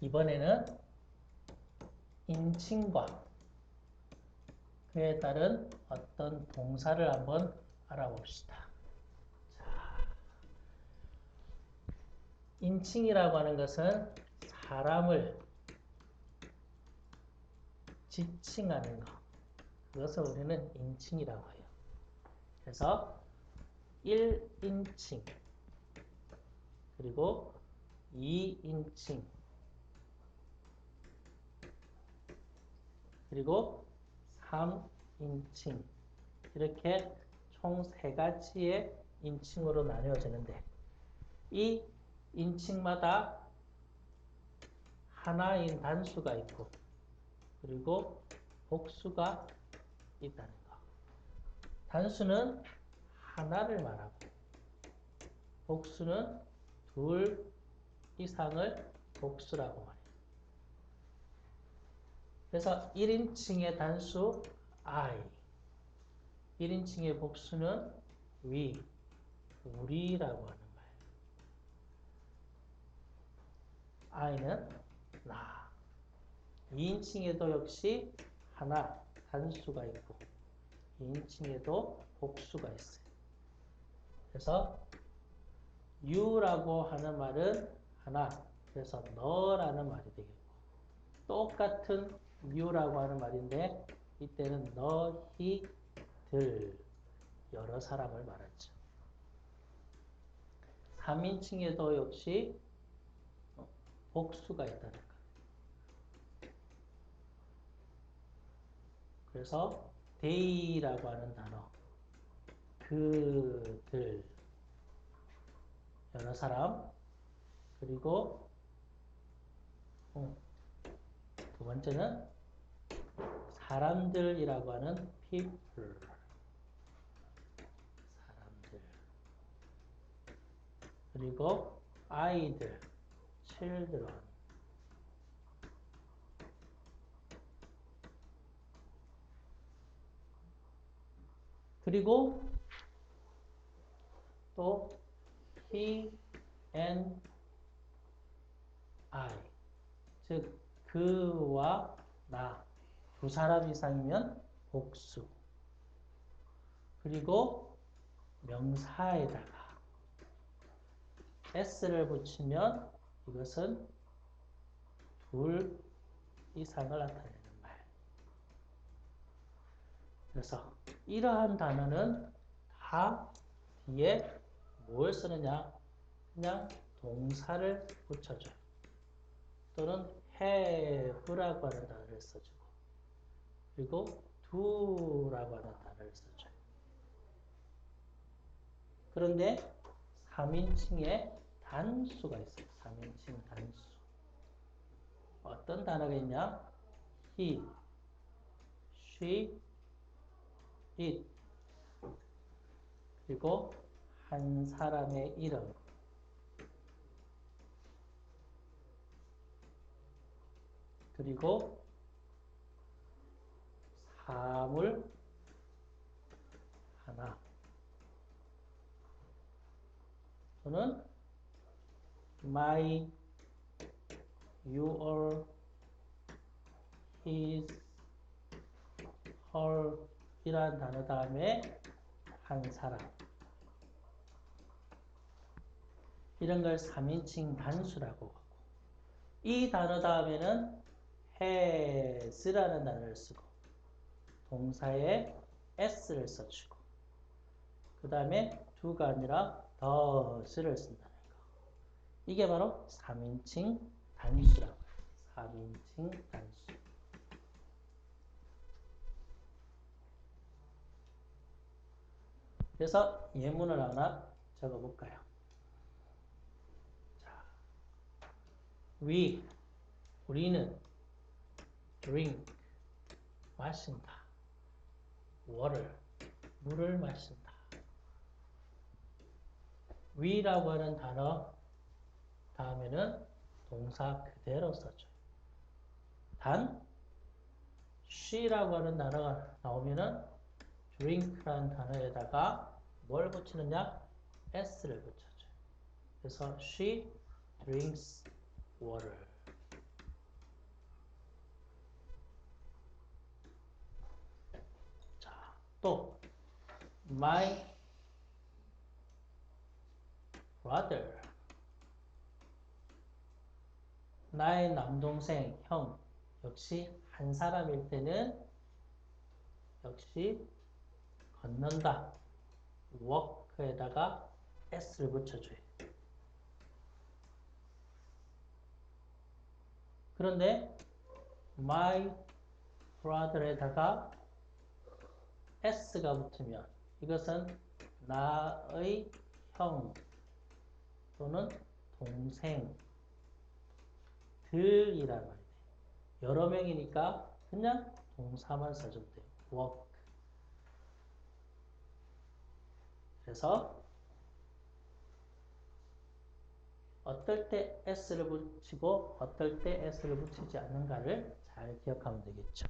이번에는 인칭과 그에 따른 어떤 동사를 한번 알아봅시다. 자, 인칭이라고 하는 것은 사람을 지칭하는 것. 그것을 우리는 인칭이라고 해요. 그래서 1인칭 그리고 2인칭 그리고 3인칭 이렇게 총 세 가지의 인칭으로 나뉘어지는데 이 인칭마다 하나인 단수가 있고 그리고 복수가 있다는 거. 단수는 하나를 말하고 복수는 둘 이상을 복수라고 말해요. 그래서 1인칭의 단수 I, 1인칭의 복수는 we, 우리라고 하는 거예요. I는 나. 2인칭에도 역시 하나, 단수가 있고 2인칭에도 복수가 있어요. 그래서 you라고 하는 말은 하나, 그래서 너라는 말이 되겠고 똑같은 you라고 하는 말인데 이때는 너, 히, 들 여러 사람을 말하죠. 3인칭에도 역시 복수가 있다는 거. 그래서 they라고 하는 단어 그들 여러 사람 그리고 어, 두 번째는 사람들이라고 하는 people. 사람들. 그리고 아이들 children. 그리고 또 he and I. 즉 그와 나 두 사람 이상이면 복수 그리고 명사에다가 s를 붙이면 이것은 둘 이상을 나타내는 말 그래서 이러한 단어는 다 뒤에 뭘 쓰느냐? 그냥 동사를 붙여줘요. 또는 have라고 하는 단어를 써주고 그리고 do라고 하는 단어를 써줘요. 그런데 3인칭에 단수가 있어요. 3인칭 단수. 어떤 단어가 있냐? he, she, it 그리고 한 사람의 이름 그리고 사물 하나. 또는 my, your, his, her 이러한 단어 다음에 한 사람. 이런 걸 3인칭 단수라고 하고. 이 단어 다음에는 has라는 단어를 쓰고 동사에 s를 써주고 그 다음에 do가 아니라 does를 쓴다는 거 이게 바로 3인칭 단수라고 해요 3인칭 단수 그래서 예문을 하나 적어볼까요? 자, we, 우리는 drink, 마신다. Water, 물을 마신다. we라고 하는 단어 다음에는 동사 그대로 써줘요. 단, she라고 하는 단어가 나오면은 drink라는 단어에다가 뭘 붙이느냐? s를 붙여줘요. 그래서 she drinks water. 또 my brother 나의 남동생, 형 역시 한 사람일 때는 역시 걷는다. walk에다가 s를 붙여줘요. 그런데 my brother에다가 s가 붙으면 이것은 나의 형 또는 동생 들이란 말이에요. 여러 명이니까 그냥 동사만 써줘도 돼요. work. 그래서 어떨 때 s를 붙이고 어떨 때 s를 붙이지 않는가를 잘 기억하면 되겠죠.